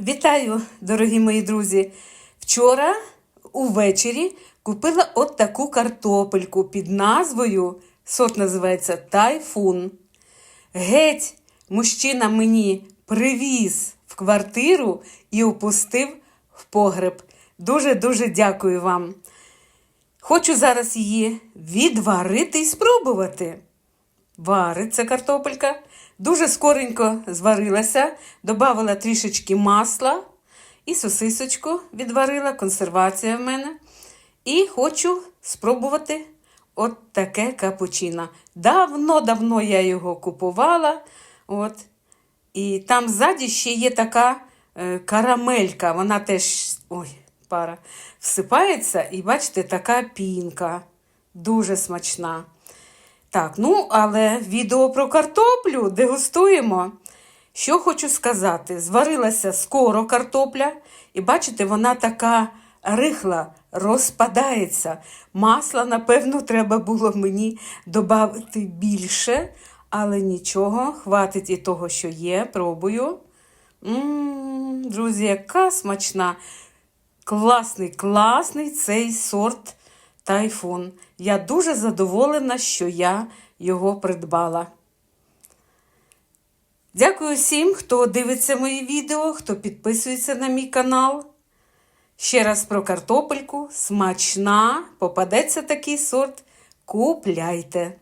Вітаю, дорогі мої друзі! Вчора увечері купила от таку картопельку під назвою, сорт називається Тайфун. Геть мужчина мені привіз в квартиру і опустив в погреб. Дуже-дуже дякую вам. Хочу зараз її відварити і спробувати. Вариться картопелька. Дуже скоренько зварилася, додавала трішечки масла і сосисочку відварила, консервація в мене. І хочу спробувати от таке капучино. Давно-давно я його купувала. От. І там ззаді ще є така е, карамелька, вона теж ой, пара, всипається, і бачите, така пінка. Дуже смачна. Так, ну, але відео про картоплю дегустуємо. Що хочу сказати, зварилася скоро картопля, і бачите, вона така рихла, розпадається. Масла, напевно, треба було мені додати більше, але нічого, хватить і того, що є. Пробую. М-м, друзі, яка смачна. Класний, класний цей сорт тайфун. Я дуже задоволена, що я його придбала. Дякую всім, хто дивиться мої відео, хто підписується на мій канал. Ще раз про картопельку. Смачна, попадеться такий сорт. Купляйте.